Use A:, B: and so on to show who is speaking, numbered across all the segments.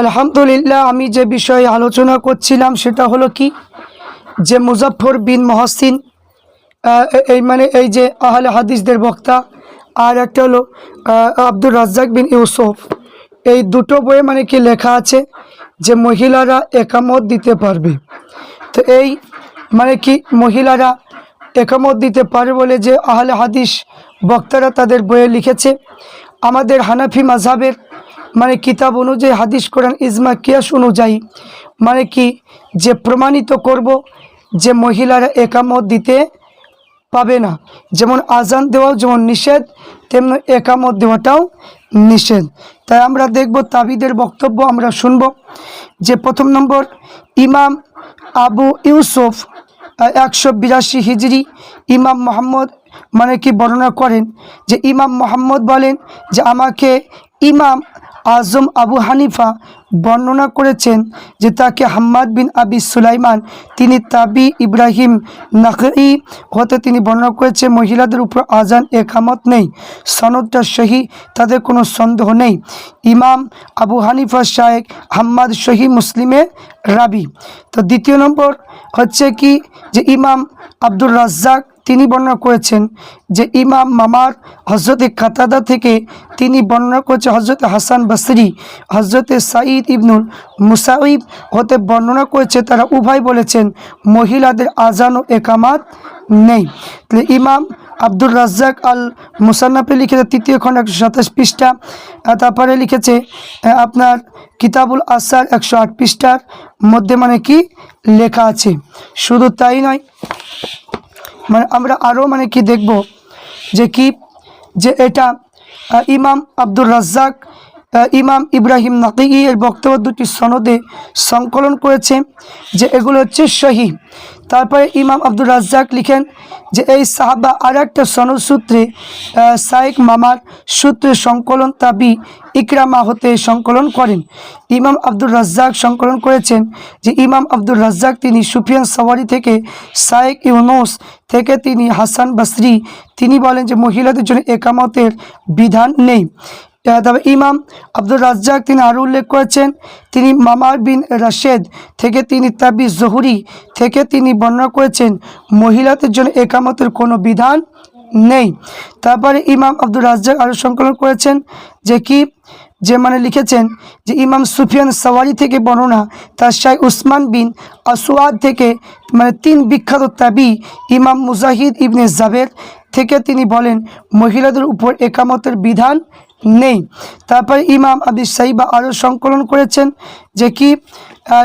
A: আলহামদুলিল্লাহ, আমি যে বিষয়ে আলোচনা করছিলাম সেটা হলো কি? যে মুজফর বিন মহসিন এই মানে এই যে আহলে হাদিসদের বক্তা, আর একটা হলো আব্দুর রাজ্জাক বিন ইউসুফ। এই দুটো বইয়ে মানে কি লেখা আছে যে মহিলারা একামত দিতে পারবে। তো এই মানে কি মহিলারা একামত দিতে পারে বলে যে আহলে হাদিস বক্তারা তাদের বইয়ে লিখেছে। আমাদের হানাফি মাঝাবের মানে কিতাব অনুযায়ী, হাদিস, কোরআন, ইজমা, কিয়াস অনুযায়ী মানে কি যে প্রমাণিত করব যে মহিলারা একামত দিতে পাবে না। যেমন আজান দেওয়াও যেমন নিষেধ, তেমন একামত দেওয়াটাও নিষেধ। তাই আমরা দেখব, তাবিদের বক্তব্য আমরা শুনব যে প্রথম নম্বর, ইমাম আবু ইউসুফ একশো বিরাশি হিজড়ি ইমাম মোহাম্মদ মানে কি বর্ণনা করেন যে, ইমাম মোহাম্মদ বলেন যে, আমাকে ইমাম আজম আবু হানিফা বর্ণনা করেছেন যে তাকে হাম্মাদ বিন আবি সুলাইমান, তিনি তাবি ইব্রাহিম নাকি হতে তিনি বর্ণনা করেছে, মহিলাদের উপর আজান একামত নেই, সনদটা সহি, তাদের কোনো সন্দেহ নেই। ইমাম আবু হানিফা শায়েক হাম্মাদ সহি মুসলিমের রাবি। তো দ্বিতীয় নম্বর হচ্ছে কি? যে ইমাম আব্দুর রাজ্জাক তিনি বর্ণনা করেছেন যে ইমাম মামার হজরতে কাতাদা থেকে তিনি বর্ণনা করেছে হজরত হাসান বসরি হজরতে সাঈদ ইবনুল মুসাইব হতে বর্ণনা করেছে, তারা উভয় বলেছেন মহিলাদের আজান ও একামাত নেই। তাহলে ইমাম আব্দুর রাজ্জাক আল মুসান্নাফে লিখেছে, তৃতীয় খণ্ড একশো সাতাশ পৃষ্ঠা তারপরে লিখেছে আপনার কিতাবুল আসার একশো আট পৃষ্ঠার মধ্যে মানে কি লেখা আছে। শুধু তাই নয় মানে আমরা আরও মানে কি দেখব? যে কি? যে এটা ইমাম আব্দুর রাজ্জাক ইমাম ইব্রাহিম নাকি এর বক্তব্য দুটি সনদে সংকলন করেছে যে এগুলো হচ্ছে সহি তারপরে ইমাম আব্দুর রাজ্জাক লিখেন যে এই সাহাবা আর একটা সনদ সূত্রে সাইক মামার সূত্রে সংকলন তাবি ইকরামা হতে সংকলন করেন। ইমাম আব্দুর রাজ্জাক সংকলন করেছেন যে ইমাম আব্দুর রাজ্জাক তিনি সুফিয়ান সওয়ারি থেকে সাইক ইউনুস থেকে তিনি হাসান বসরি, তিনি বলেন যে মহিলাদের জন্য একামতের বিধান নেই। তবে ইমাম আব্দুর রাজ্জাক তিনি আরও উল্লেখ করেছেন, তিনি মামার বিন রাশেদ থেকে তিনি তাবি জহুরি থেকে তিনি বর্ণনা করেছেন, মহিলাদের জন্য একামতের কোনো বিধান নেই। তারপরে ইমাম আব্দুর রাজ্জাক আরও সংকলন করেছেন যে কি, যে মানে লিখেছেন যে ইমাম সুফিয়ান সওয়ারি থেকে বর্ণনা, তার শাহ উসমান বিন আসওয়াদ থেকে মানে তিন বিখ্যাত তাবি, ইমাম মুজাহিদ ইবনে জাবের থেকে তিনি বলেন, মহিলাদের উপর একামতের বিধান নেই। তারপর ইমাম আবি সাইবা আরও সংকলন করেছেন যে কি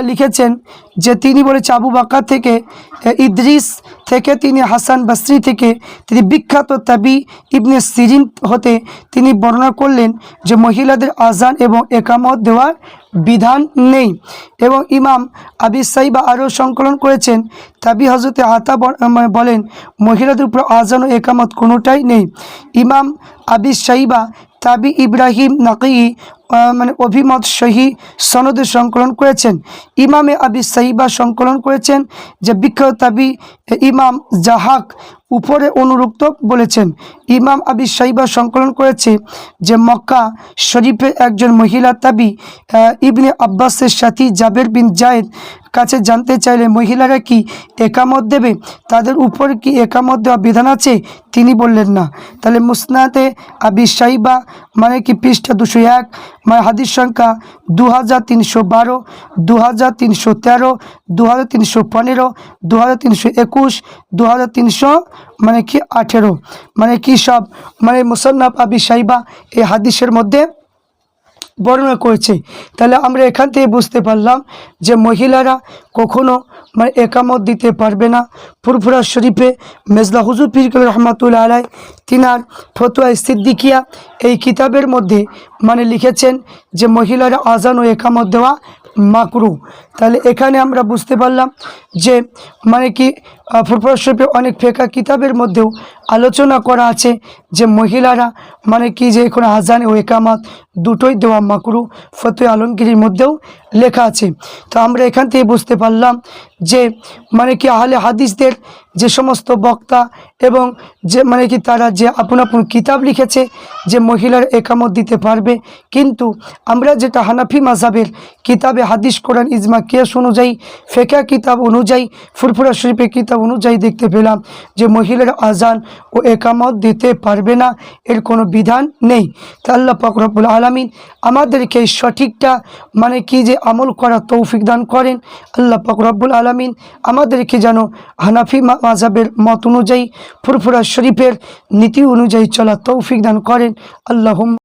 A: লিখেছেন যে তিনি বলেছে আবু বাক্কা থেকে ইদ্রিস থেকে তিনি হাসান বসরি থেকে তিনি বিখ্যাত তাবি ইবনে সিরিন হতে তিনি বর্ণনা করলেন যে মহিলাদের আজান এবং একামত দেওয়ার বিধান নেই। এবং ইমাম আবি সাইবা আরও সংকলন করেছেন, তাবি হজরতে আতা মানে বলেন, মহিলাদের উপর আজান ও একামত কোনোটাই নেই। ইমাম আবি সাইবা তাবি ইব্রাহিম নাকি মানে অভিমত সহি সনদে সংকলন করেছেন। ইমামে আবি সাইবা সংকলন করেছেন যে বিখ্যাত তাবি ইমাম জাহাক উপরে অনুরুক্ত বলেছেন। ইমাম আবি সাইবা সংকলন করেছে যে মক্কা শরীফে একজন মহিলা তাবি ইবনে আব্বাসের সাথী জাবের বিন জায়েদ কাছে জানতে চাইলে মহিলারা কি একামত দেবে? তাদের উপর কি একামত দেওয়া বিধান আছে? তিনি বললেন, না। তাহলে মুসনাতে আবি সাইবা মানে কি পৃষ্ঠা দুশো এক মানে হাদিস সংখ্যা দু হাজার তিনশো বারো দু হাজার তিনশো তেরো দু হাজার তিনশো পনেরো দু হাজার তিনশো একুশ দু হাজার তিনশো মানে কি আঠেরো। মানে কি সব? মানে মুসন্নাফ আবি সাইবা এই হাদিসের মধ্যে বর্ণনা করেছে। তাহলে আমরা এখান থেকে বুঝতে পারলাম যে মহিলারা কখনো মানে একামত দিতে পারবে না। ফুরফুরা শরীফে মেজলা হুজুর পিরকল রহমাতুল্লা আলাই তিনার ফতুয়া সিদ্দিকিয়া এই কিতাবের মধ্যে মানে লিখেছেন যে মহিলারা আজান ও একামত দেওয়া মাকরু। তাহলে এখানে আমরা বুঝতে পারলাম যে মানে কি ফুরফুরা শরীফে অনেক ফেকা কিতাবের মধ্যেও আলোচনা করা আছে যে মহিলারা মানে কি যে এখন আজান ও একামাত দুটোই দেওয়া মাকরু ফতে আলমগিরির মধ্যেও লেখা আছে। তো আমরা এখান থেকে বুঝতে পারলাম যে মানে কি আহলে হাদিসদের যে সমস্ত বক্তা এবং যে মানে কি তারা যে আপন আপন কিতাব লিখেছে যে মহিলার একামত দিতে পারবে, কিন্তু আমরা যেটা হানাফি মাজাবের কিতাবে হাদিস কোরআন ইজমা কেস অনুযায়ী, ফেকা কিতাব অনুযায়ী ফুরফুরা শরীফের কিতাব অনুযায়ী দেখতে পেলাম যে মহিলার আজান ও একামত দিতে পারবে না, এর কোনো বিধান নেই। তা আল্লাহ পাকরবুল আলমিন আমাদেরকে সঠিকটা মানে কি যে আমল করা তৌফিক দান করেন। আল্লাহ পাকরবুল আলমিন আমাদেরকে যেন হানাফি মাজাবের মত অনুযায়ী ফুরফুরা শরীফের নীতি অনুযায়ী চলা তৌফিক দান করেন। আল্লাহ